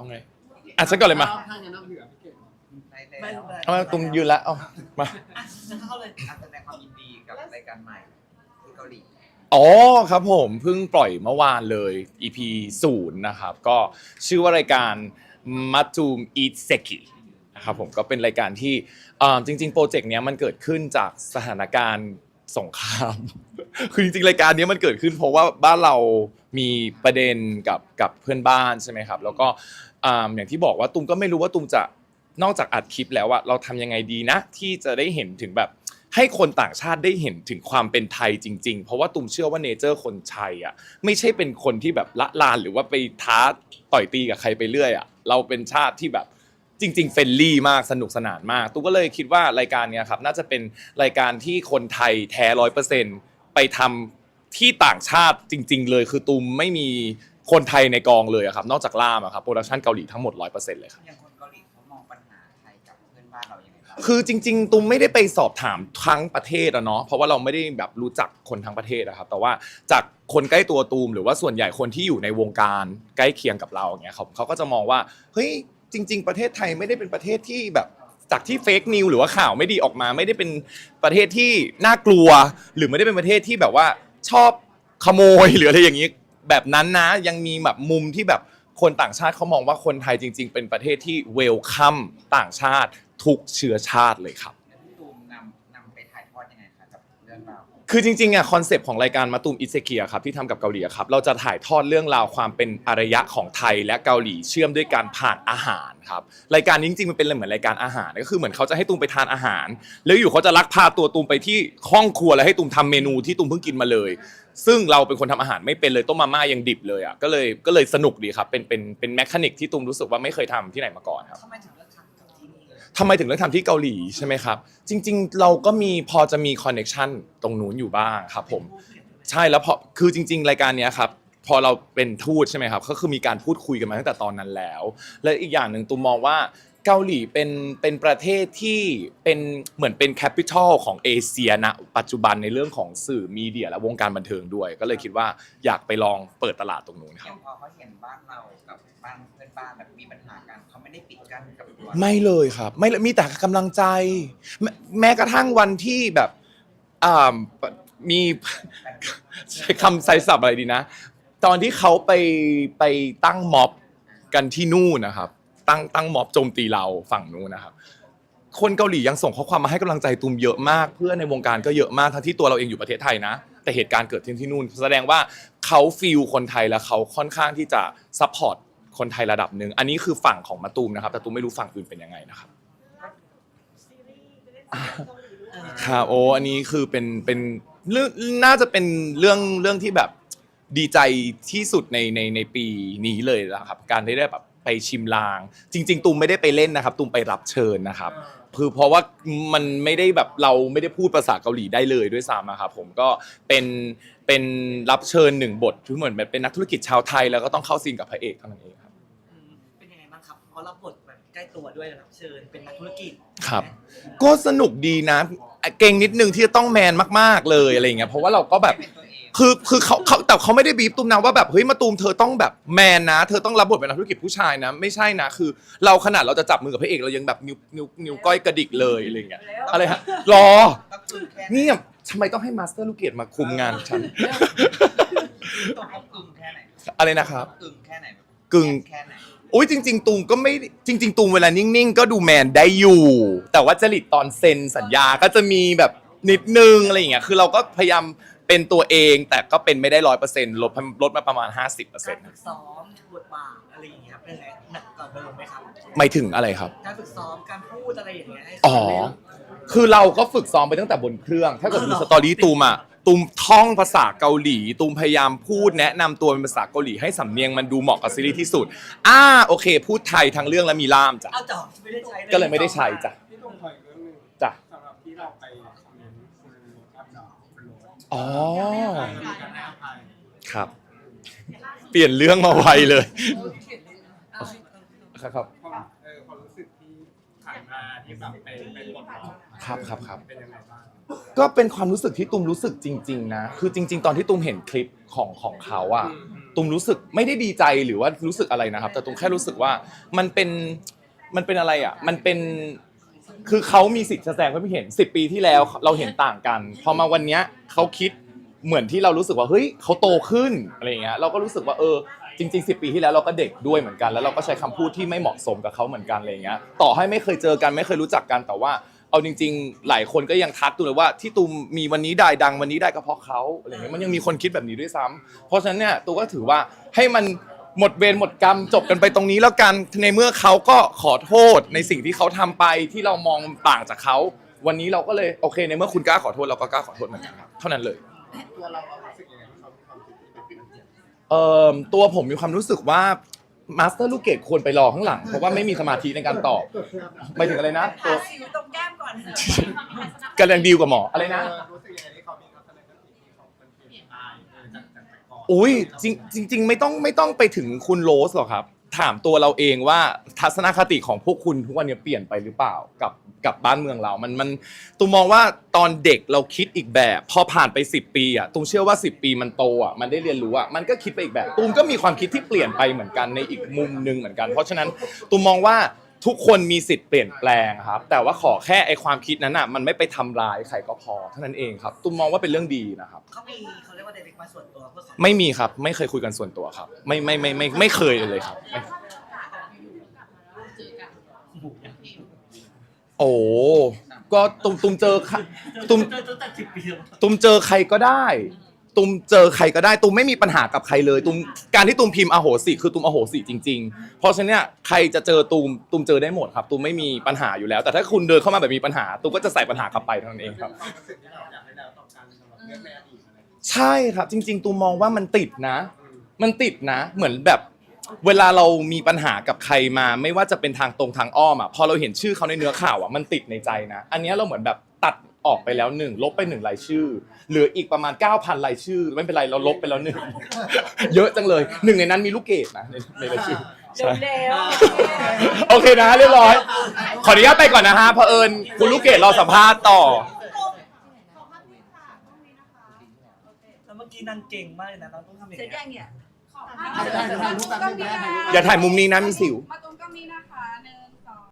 เอาไงอะฉันก่อนเลยมาถ้างั้นเอาเผื่อพี่เก่งได้แล้ไม่วรู้เลยเอามาตุมยืนแล้วเอามาอะฉันเข้าเลยนักแสดงความยินดีกับรายการใหม่ที่เกาหลี อ๋อครับผมเพิ่งปล่อยเมื่อวานเลย EP ศูนย์นะครับ ก็ชื่อว่ารายการมัตตูมอีทเซกินะครับผมก็เป็นรายการที่อ่าจริง ๆ โปรเจกต์เนี้ยมันเกิดขึ้นจากสถานการณ์สงคราม คือจริงๆรายการเนี้ยมันเกิดขึ้นเพราะว่าบ้านเรา มีประเด็นกับกับเพื่อนบ้านใช่ไหมครับ แล้วก็อ่าอย่างที่บอกว่าตุมก็ไม่รู้ว่าตุมจะนอกจากอัดคลิปแล้วอะเราทำยังไงดีนะ ที่จะได้เห็นถึงแบบ ให้คนต่างชาติได้เห็นถึงความเป็นไทยจริง ๆ เพราะว่าตุมเชื่อว่าเนเจอร์คนไทยอะไม่ใช่เป็นคนที่แบบละลานหรือว่าไปท้าต่อยตีกับใครไปเรื่อยอะเราเป็นชาติที่แบบจริง ๆ เฟรนลี่มากสนุกสนานมากตุมก็เลยคิดว่ารายการเนี้ยครับน่าจะเป็นรายการที่คนไทยแท้ร้อยเปอร์เซ็นไปทำ ที่ต่างชาติจริง ๆ เลยคือตุมไม่มีคนไทยในกองเลยอะครับ นอกจากล่ามอะครับโปรดักชันเกาหลีทั้งหมดร้อยเปอร์เซ็นต์เลยครับ อย่างคนเกาหลีเขามองปัญหาไทยกับเพื่อนบ้านเรายังไงบ้างคือจริง ๆตุ้มไม่ได้ไปสอบถามทั้งประเทศอะเนาะเพราะว่าเราไม่ได้แบบรู้จักคนทั้งประเทศอะครับ แต่ว่าจากคนใกล้ตัวตูมหรือว่าส่วนใหญ่คนที่อยู่ในวงการใกล้เคียงกับเราอย่างเงี้ยเขาเขาก็จะมองว่าเฮ้ยจริง ๆ ประเทศไทยไม่ได้เป็นประเทศที่แบบจากที่เฟกนิวหรือว่าข่าวไม่ดีออกมา ไม่ได้เป็นประเทศที่น่ากลัว หรือไม่ได้เป็นประเทศที่แบบว่า ชอบขโมยหรืออะไรอย่างนี้ แบบนั้นนะยังมีแบบมุมที่แบบคนต่างชาติเขามองว่าคนไทยจริง ๆ เป็นประเทศที่เวลคัมต่างชาติทุกเชื้อชาติเลยครับ คือจริงๆอะคอนเซปต์ของรายการมาตูมอิเซเกียครับที่ทำกับเกาหลีอะครับเราจะถ่ายทอดเรื่องราวความเป็นอารยะของไทยและเกาหลีเชื่อมด้วยการผ่านอาหารครับรายการนี้จริงๆมันเป็นเหมือนรายการอาหารก็คือเหมือนเขาจะให้ตูมไปทานอาหาร แล้วอยู่เขาจะลักพาตัวตูมไปที่ห้องครัวแล้วให้ตูมทำเมนูที่ตูมเพิ่งกินมาเลย ซึ่งเราเป็นคนทำอาหารไม่เป็นเลยต้มมาม่ายังดิบเลยอะก็เลยก็เลยสนุกดีครับเป็นเป็นเป็นแมคานิกที่ตูมรู้สึกว่าไม่เคยทำที่ไหนมาก่อนครับ ทำไมถึงเลือกทำกับ ทำไมถึงเลือกทำที่เกาหลีใช่ไหมครับ จริง ๆ เราก็มีพอจะมีคอนเน็ชันตรงนู้นอยู่บ้างครับผม ใช่แล้วพอคือจริง ๆ รายการเนี้ยครับ พอเราเป็นทูตใช่ไหมครับ ก็คือมีการพูดคุยกันมาตั้งแต่ตอนนั้นแล้ว และอีกอย่างหนึ่งตูมมองว่า เกาหลีเป็นเป็นประเทศที่เป็นเหมือนเป็นแคปิตอลของเอเชียณปัจจุบันในเรื่องของสื่อมีเดียและวงการบันเทิงด้วย ก็เลยคิดว่าอยากไปลองเปิดตลาดตรงนู้นคอรับย่างพอเขาเห็นบ้านเรากับบ้านเพื่อนบ้านแบบมีปัญหากันเขาไม่ได้ปิดกั้นกับตัวไม่เลยครับไม่เลยมีแต่กำลังใจแม้แม้กระทั่งวันที่แบบอ่ามี ใช้คำใส่ศัพท์อะไรดีนะ ตอนที่เขาไปไปตั้งม็อบกันที่นู่นนะครับ ตั้งตั้งม็อบโจมตีเราฝั่งนู้นนะครับ คนเกาหลียังส่งข้อความมาให้กำลังใจตูมเยอะมาก เพื่อนในวงการก็เยอะมากทั้งที่ตัวเราเองอยู่ประเทศไทยนะ แต่เหตุการณ์เกิดขึ้นที่นู่น แสดงว่าเขาฟีลคนไทยแล้วเขาค่อนข้างที่จะซัพพอร์ตคนไทยระดับหนึ่งอันนี้คือฝั่งของมาตูมนะครับแต่ตูมไม่รู้ฝั่งอื่นเป็นยังไงนะครับครับโอ้อันนี้คือเป็นเป็นเรื่องน่าจะเป็นเรื่องเรื่องที่แบบดีใจที่สุดในในในปีนี้เลยนะครับ การที่ได้แบบ ไปชิมลาง จริง ๆ ตูมไม่ได้ไปเล่นนะครับ ตูมไปรับเชิญนะครับคือเพราะว่ามันไม่ได้แบบเราไม่ได้พูดภาษาเกาหลีได้เลยด้วยซ้ำอะครับผมก็เป็นเป็นรับเชิญหนึ่งบทที่เหมือนแบบเป็นนักธุรกิจชาวไทยแล้วก็ต้องเข้าซีนกับพระเอกเท่านั้นเองครับอืมเป็นยังไงบ้างครับเพราะรับบทแบบใกล้ตัวด้วยรับเชิญเป็นนักธุรกิจครับ ก็สนุกดีนะเก่งนิดนึงที่จะต้องแมนมาก ๆเลยอะไรอย่างเงี้ยเพราะว่าเราก็แบบเป็นตัวเอง คือคือเขาเขาแต่เขาไม่ได้บีบตูมนะว่าแบบเฮ้ยมาตูมเธอต้องแบบแมนนะ เธอต้องรับบทเป็นนักธุรกิจผู้ชายนะ ไม่ใช่นะ คือเราขนาดเราจะจับมือกับพระเอกเรายังแบบนิ้วนิ้วนิ้วก้อยกระดิกเลยอะไรอย่างเงี้ยอะไรฮะรอก็คือแค่เนี่ยทำไมต้องให้มาสเตอร์ลูกเกดมาคุมงานฉันต้องเอากึ่งแค่ไหนอะไรนะครับกึ่งแค่ไหนแบบกึ่งแค่ไหนอุ้ยจริง ๆ ตูมก็ไม่จริง ๆ ตูมเวลานิ่งๆ ก็ดูแมนได้อยู่ แต่ว่าจริตตอนเซ็นสัญญาก็จะมีแบบนิดนึงอะไรอย่างเงี้ยคือเราก็พยายาม เป็นตัวเองแต่ก็เป็นไม่ได้ร้อยเปอร์เซ็นต์ลดลดมาประมาณ50เปอร์เซ็กานรต์ฝึกซ้อมบทบาทอะไรอย่างเงี้ยเป็นไงหนักกว่าเดิมไหมครับไม่ถึงอะไรครับ การฝึกซ้อมการพูดอะไรอย่างเงี้ยให้อ๋อ คือเราก็ฝึกซ้อมไปตั้งแต่บนเครื่อง ถ้าเกิดดูสตอรี่ตูมอะตูมท่องภาษาเกาหลี ตูมพยายามพูดแนะนำตัวเป็นภาษาเกาหลีให้สำเนียงมันดูเหมาะกับซีรีส์ที่สุด อ่าโอเค พูดไทยทั้งเรื่องแล้วมีล่ามจ้ะ เอาจอบไม่ได้ใช้ก็เลยไม่ได้ใช้จ้ะ อ๋อมีการให้อภัยครับ เปลี่ยนเรื่องมาไวเลย ครับครับ ความเออความรู้สึกที่ผ่านมาที่แบบเป็นเป็นบทบาทครับครับครับ เป็นยังไงบ้างก็เป็นความรู้สึกที่ตูมรู้สึกจริง ๆ นะ คือจริง ๆ ตอนที่ตูมเห็นคลิปของของเขาอะอืมตุมรู้สึกไม่ได้ดีใจหรือว่ารู้สึกอะไรนะครับ แต่ตุมแค่รู้สึกว่ามันเป็นมันเป็นอะไรอะมันเป็น คือเขามีสิทธิ์แสดงความคิดเห็น10ปีที่แล้วเราเห็นต่างกันพอมาวันเนี้ยเขาคิดเหมือนที่เรารู้สึกว่าเฮ้ยเขาโตขึ้นอะไรอย่างเงี้ยเราก็รู้สึกว่าเออจริง ๆ 10 ปีที่แล้วเราก็เด็กด้วยเหมือนกันแล้วเราก็ใช้คำพูดที่ไม่เหมาะสมกับเขาเหมือนกันอะไรอย่างเงี้ยต่อให้ไม่เคยเจอกันไม่เคยรู้จักกันแต่ว่าเอาจริง ๆ หลายคนก็ยังทักตูเลยว่าที่ตูมมีวันนี้ได้ดังวันนี้ได้ก็เพราะเขาอะไรอย่างเงี้ยมันยังมีคนคิดแบบนี้ด้วยซ้ำเพราะฉะนั้นเนี่ยตูก็ถือว่าให้มัน หมดเวรหมดกรรมจบกันไปตรงนี้แล้วกันในเมื่อเขาก็ขอโทษในสิ่งที่เขาทำไปที่เรามองต่างจากเขา วันนี้เราก็เลยโอเค ในเมื่อคุณกล้าขอโทษเราก็กล้าขอโทษเหมือนกันครับเท่านั้นเลย ตัวเราเรารู้สึกยังไงที่เขามีความคิดที่เป็นเปลี่ยนเอ่อตัวผมมีความรู้สึกว่ามาสเตอร์ลูกเกดควรไปรอข้างหลัง เพราะว่าไม่มีสมาธิในการตอบไปถึงอะไรนะตัวสิวตรงแก้มก่อนกำลังดีลกับหมออะไรนะ รู้สึกยังไงที่เขามีทัศนคติที่เขาเป็นเปลี่ยนไปเออจากจากแต่ก่ อนอุ้ยจริงจริง ๆ ไม่ต้องไม่ต้องไปถึงคุณโรสหรอกครับ ถามตัวเราเองว่าทัศนคติของพวกคุณทุกวันนี้เปลี่ยนไปหรือเปล่ากับกับบ้านเมืองเรา มันมันตูมมองว่าตอนเด็กเราคิดอีกแบบ พอผ่านไป 10 ปีอะตูมเชื่อว่า 10 ปีมันโตอะมันได้เรียนรู้อะมันก็คิดไปอีกแบบตูมก็มีความคิดที่เปลี่ยนไปเหมือนกันในอีกมุมหนึ่งเหมือนกัน เพราะฉะนั้นตูมมองว่า ทุกคนมีสิทธิ์เปลี่ยนแปลงครับ แต่ว่าขอแค่ไอความคิดนั้นอะมันไม่ไปทำร้ายใครก็พอเท่านั้นเองครับตูมมองว่าเป็นเรื่องดีนะครับ เขามีเขาเรียกว่าเดลิกมาส่วนตัวเพื่อขอไม่มีครับ ไม่เคยคุยกันส่วนตัวครับ ไม่ไม่ไม่ไม่ไม่เคยเลยครับไม่โอ้ก็ตุมตุมเจอค่ะตุมเจอตั้งแต่สิบปีแล้ว ตุมเจอใครก็ได้ ตุมเจอใครก็ได้ตุมไม่มีปัญหากับใครเลยตุมการที่ตุมพิมพ์อโหสิคือตุมอโหสิจริง ๆ เพราะฉะนั้นเนี่ยใครจะเจอตุมตุมเจอได้หมดครับตุมไม่มีปัญหาอยู่แล้ว แต่ถ้าคุณเดินเข้ามาแบบมีปัญหาตุมก็จะใส่ปัญหากลับไปเท่านั้นเองครับ ความรู้สึกที่เราอยากให้เราต้องการสำหรับเรื่องในอดีตอะไรอย่างเงี้ยใช่ครับ จริง ๆ ตูมมองว่ามันติดนะ มันติดนะ เหมือนแบบเวลาเรามีปัญหากับใครมา ไม่ว่าจะเป็นทางตรงทางอ้อมอะพอเราเห็นชื่อเขาในเนื้อข่าวอะมันติดในใจนะ อันเนี้ยเราเหมือนแบบตัด ออกไปแล้วหนึ่งลบไปหนึ่งรายชื่อ เหลืออีกประมาณ 9,000รายชื่อ ไม่เป็นไรเราลบไปแล้วหนึ่งเยอะจังเลยหนึ่งในนั้นมีลูกเกดนะในในรายชื่อใช่เร็วโอเคนะเรียบร้อย ขออนุญาตไปก่อนนะฮะเพอเอิญคุณลูกเกดรอสัมภาษณ์ต่อ แล้วเมื่อกี้นางเก่งมากเลยนะเราต้องทำอย่างเสร็จเงี้ยัยงเนี่ยอย่าถ่ายมุมนี้นะมีสิว มาตรงกล้องนี้นะคะหนึ่ง